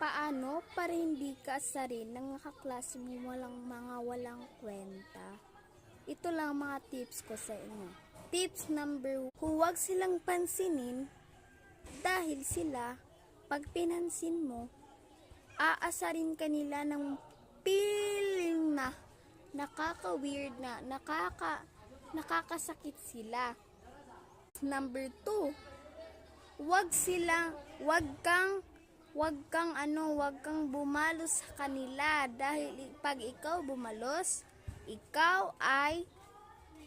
Paano para hindi ka asarin ng kaklase mo walang mga walang kwenta? Ito lang mga tips ko sa inyo. Tips number one, huwag silang pansinin dahil sila, pag pinansin mo, aasarin ka nila ng feeling na nakaka-weird na, nakaka, nakakasakit sila. Number two, wag silang, wag kang, wag kang ano, wag kang bumalos sa kanila dahil pag ikaw bumalos, ikaw ay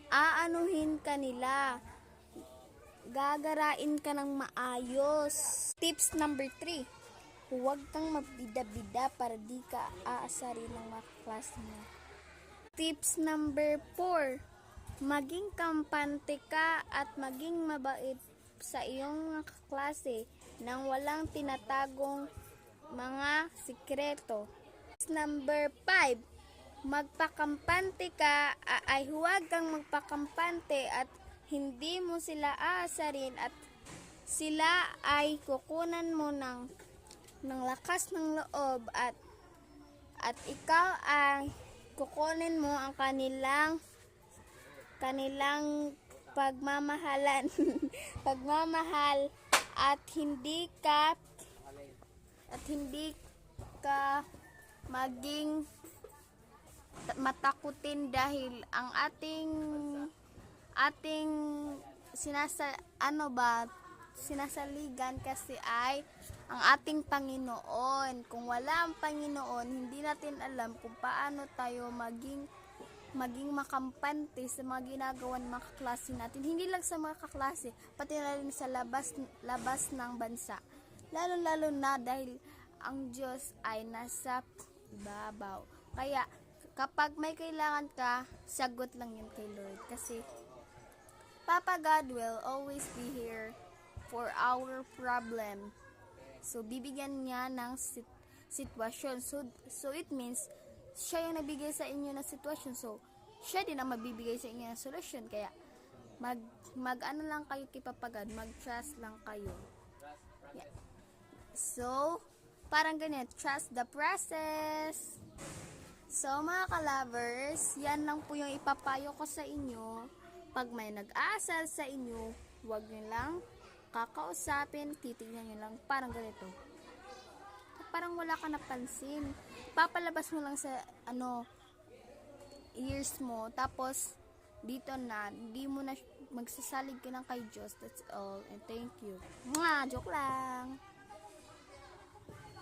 aanuhin kanila. Gagarain ka ng maayos. Tips number 3. Huwag kang mabida-bida para di ka aasarin ng mga klase mo. Tips number 4. Maging kampante ka at maging mabait sa iyong mga kaklase nang walang tinatagong mga sikreto. Number 5. Magpakampante ka ay huwag kang magpakampante at hindi mo sila aasarin at sila ay kukunan mo ng ng lakas ng loob at at ikaw ay kukunin mo ang kanilang kanilang pagmamahalan pagmamahal at hindi ka at hindi ka maging ta- matakutin dahil ang ating ating sinasa ano ba sinasaligan kasi ay ang ating Panginoon. Kung wala ang Panginoon, hindi natin alam kung paano tayo maging maging makampante sa mga ginagawa ng mga kaklase natin. Hindi lang sa mga kaklase, pati na rin sa labas, labas ng bansa. Lalo-lalo na dahil ang Diyos ay nasa ibabaw. Kaya, kapag may kailangan ka, sagot lang yun kay Lord. Kasi, Papa God will always be here for our problem. So, bibigyan niya ng sit- sitwasyon. So, so it means, siya yung nabigay sa inyo ng sitwasyon. So, siya din ang mabibigay sa inyo ng solusyon. Kaya, mag, mag ano lang kayo kay Papa God, mag-trust lang kayo. Yeah. So, parang ganyan, trust the process. So, mga ka-lovers, yan lang po yung ipapayo ko sa inyo. Pag may nag-aasal sa inyo, huwag nyo lang kakausapin, titignan nyo lang, parang ganito. Parang wala ka napansin. Papalabas mo lang sa, ano, ears mo, tapos, dito na, hindi mo na magsasalig ka ng kay Diyos. That's all. And thank you. Mwah! Joke lang.